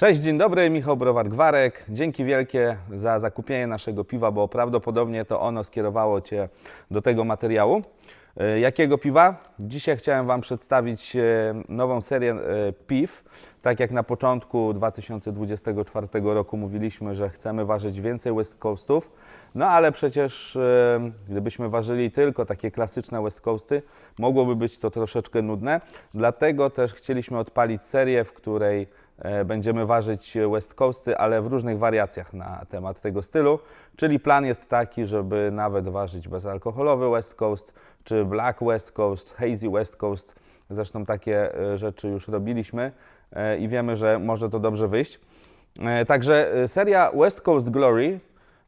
Cześć, dzień dobry, Michał Browar-Gwarek. Dzięki wielkie za zakupienie naszego piwa, bo prawdopodobnie to ono skierowało Cię do tego materiału. E, Jakiego piwa? Dzisiaj chciałem Wam przedstawić e, nową serię e, piw. Tak jak na początku 2024 roku mówiliśmy, że chcemy ważyć więcej West Coastów, no ale przecież gdybyśmy ważyli tylko takie klasyczne West Coasty, mogłoby być to troszeczkę nudne. Dlatego też chcieliśmy odpalić serię, w której będziemy ważyć West Coasty, ale w różnych wariacjach na temat tego stylu. Czyli plan jest taki, żeby nawet ważyć bezalkoholowy West Coast, czy Black West Coast, Hazy West Coast. Zresztą takie e, rzeczy już robiliśmy e, i wiemy, że może to dobrze wyjść. E, Także e, seria West Coast Glory.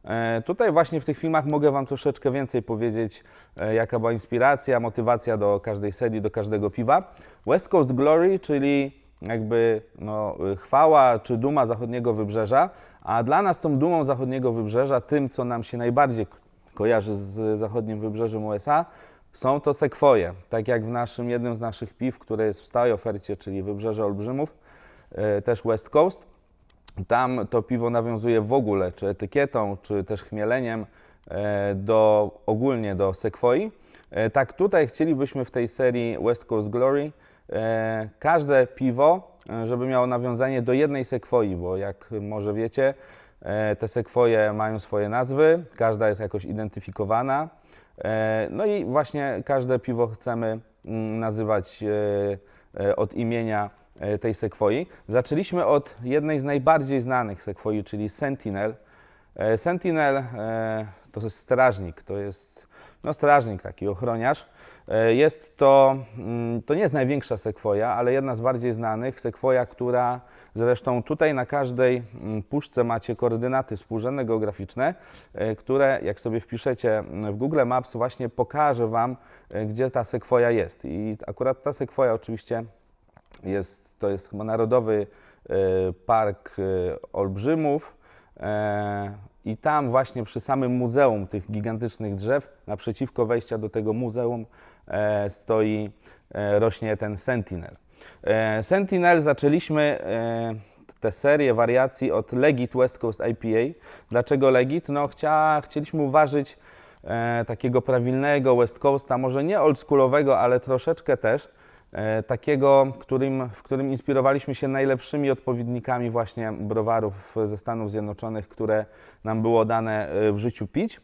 e, Tutaj właśnie w tych filmach mogę Wam troszeczkę więcej powiedzieć, e, jaka była inspiracja, motywacja do każdej serii, do każdego piwa. West Coast Glory, czyli jakby no, chwała czy duma zachodniego wybrzeża, a dla nas tą dumą zachodniego wybrzeża, tym co nam się najbardziej ko- kojarzy z zachodnim wybrzeżem USA, są to sekwoje. Tak jak w naszym, jednym z naszych piw, które jest w stałej ofercie, czyli Wybrzeże Olbrzymów, e, też West Coast. Tam to piwo nawiązuje w ogóle, czy etykietą, czy też chmieleniem e, do, ogólnie do sekwoi. E, Tak tutaj chcielibyśmy w tej serii West Coast Glory każde piwo, e, żeby miało nawiązanie do jednej sekwoi, bo jak może wiecie, e, te sekwoje mają swoje nazwy, każda jest jakoś identyfikowana. E, No i właśnie każde piwo chcemy mm, nazywać e, e, od imienia e, tej sekwoi. Zaczęliśmy od jednej z najbardziej znanych sekwoi, czyli Sentinel. E, Sentinel e, to jest strażnik, to jest no, strażnik, taki ochroniarz. E, Jest to, mm, to nie jest największa sekwoja, ale jedna z bardziej znanych. Sekwoja, która zresztą tutaj na każdej mm, puszce macie koordynaty współrzędne geograficzne, e, które jak sobie wpiszecie mm, w Google Maps właśnie pokaże Wam, e, gdzie ta sekwoja jest. I akurat ta sekwoja oczywiście jest, to jest chyba Narodowy Park Olbrzymów i tam właśnie przy samym muzeum tych gigantycznych drzew, naprzeciwko wejścia do tego muzeum e, stoi, e, rośnie ten Sentinel. E, Sentinel zaczęliśmy e, tę serię wariacji od Legit West Coast IPA. Dlaczego Legit? No chcia, chcieliśmy uważać e, takiego prawilnego West Coasta, może nie oldschoolowego, ale troszeczkę też, takiego, którym, w którym inspirowaliśmy się najlepszymi odpowiednikami właśnie browarów ze Stanów Zjednoczonych, które nam było dane e, w życiu pić.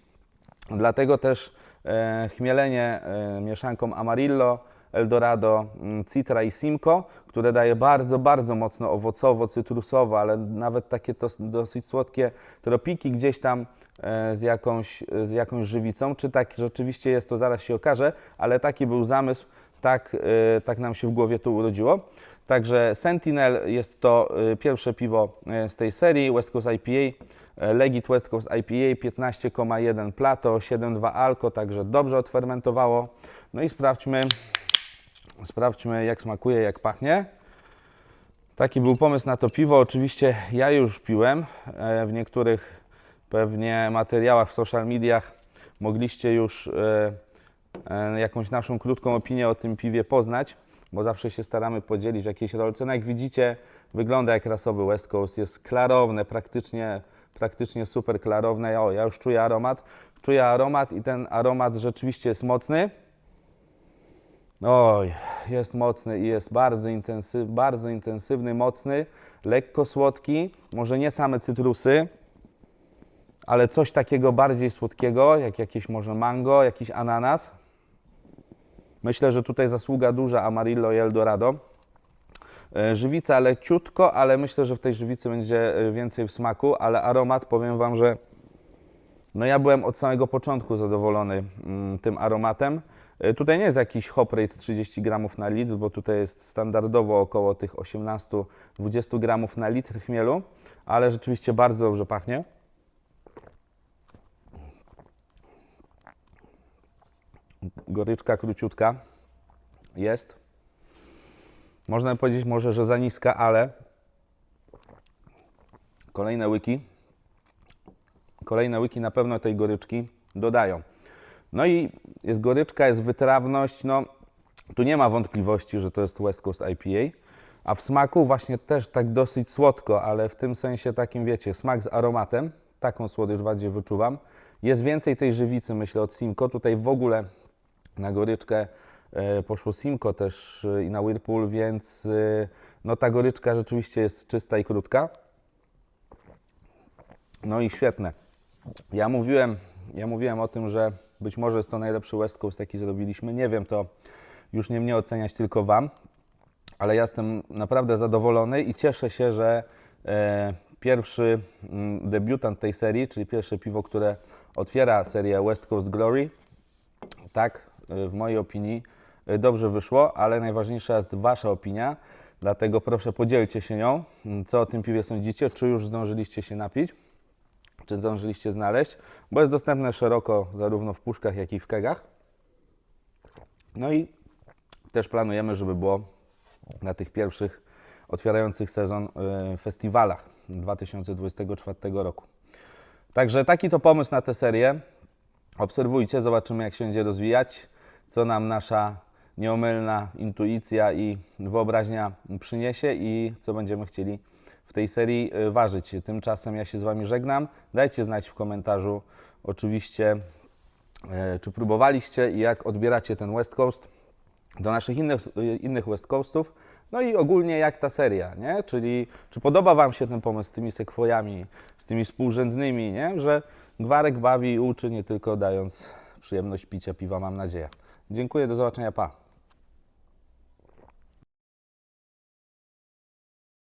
Dlatego też e, chmielenie e, mieszanką Amarillo, Eldorado, mm, Citra i Simcoe, które daje bardzo, bardzo mocno owocowo, cytrusowo, ale nawet takie to, dosyć słodkie tropiki gdzieś tam e, z jakąś, z jakąś żywicą. Czy tak rzeczywiście jest, to zaraz się okaże, ale taki był zamysł, tak, e, tak nam się w głowie to urodziło. Także Sentinel jest to e, pierwsze piwo e, z tej serii, West Coast IPA. E, Legit West Coast IPA 15,1 Plato, 7,2 Alko, także dobrze odfermentowało. No i sprawdźmy, sprawdźmy jak smakuje, jak pachnie. Taki był pomysł na to piwo. Oczywiście ja już piłem. E, W niektórych pewnie materiałach w social mediach mogliście już e, jakąś naszą krótką opinię o tym piwie poznać, bo zawsze się staramy podzielić w jakiejś rolce. No jak widzicie, wygląda jak rasowy West Coast. Jest klarowne, praktycznie, praktycznie super klarowne. O, ja już czuję aromat. Czuję aromat i ten aromat rzeczywiście jest mocny. Oj, jest mocny i jest bardzo, bardzo intensywny, mocny, lekko słodki, może nie same cytrusy, ale coś takiego bardziej słodkiego, jak jakieś może mango, jakiś ananas. Myślę, że tutaj zasługa duża Amarillo i Eldorado. E, Żywica leciutko, ale myślę, że w tej żywicy będzie e, więcej w smaku, ale aromat, powiem Wam, że no ja byłem od samego początku zadowolony mm, tym aromatem. E, Tutaj nie jest jakiś hop rate 30 gramów na litr, bo tutaj jest standardowo około tych 18-20 gramów na litr chmielu, ale rzeczywiście bardzo dobrze pachnie. Goryczka króciutka jest. Można powiedzieć może, że za niska, ale kolejne łyki kolejne łyki na pewno tej goryczki dodają. No i jest goryczka, jest wytrawność, no tu nie ma wątpliwości, że to jest West Coast IPA. A w smaku właśnie też tak dosyć słodko, ale w tym sensie takim, wiecie, smak z aromatem. Taką słodycz bardziej wyczuwam. Jest więcej tej żywicy, myślę, od Simco. Tutaj w ogóle na goryczkę e, poszło Simco też e, i na Whirlpool, więc e, no ta goryczka rzeczywiście jest czysta i krótka. No i świetne. Ja mówiłem, ja mówiłem o tym, że być może jest to najlepszy West Coast, jaki zrobiliśmy. Nie wiem, to już nie mnie oceniać, tylko Wam. Ale ja jestem naprawdę zadowolony i cieszę się, że e, pierwszy mm, debiutant tej serii, czyli pierwsze piwo, które otwiera serię West Coast Glory, tak, w mojej opinii y, dobrze wyszło, ale najważniejsza jest Wasza opinia, dlatego proszę podzielcie się nią. Mm, Co o tym piwie sądzicie? Czy już zdążyliście się napić? Czy zdążyliście znaleźć? Bo jest dostępne szeroko zarówno w puszkach, jak i w kegach. No i też planujemy, żeby było na tych pierwszych otwierających sezon y, festiwalach 2024 roku. Także taki to pomysł na tę serię. Obserwujcie, zobaczymy jak się będzie rozwijać, co nam nasza nieomylna intuicja i wyobraźnia przyniesie i co będziemy chcieli w tej serii y, ważyć. Tymczasem ja się z Wami żegnam. Dajcie znać w komentarzu oczywiście, e, czy próbowaliście i jak odbieracie ten West Coast do naszych innych, y, innych West Coastów. No i ogólnie jak ta seria, nie? Czyli czy podoba Wam się ten pomysł z tymi sekwojami, z tymi współrzędnymi, nie? Że gwarek bawi i uczy, nie tylko dając przyjemność picia piwa, mam nadzieję. Dziękuję, do zobaczenia, pa.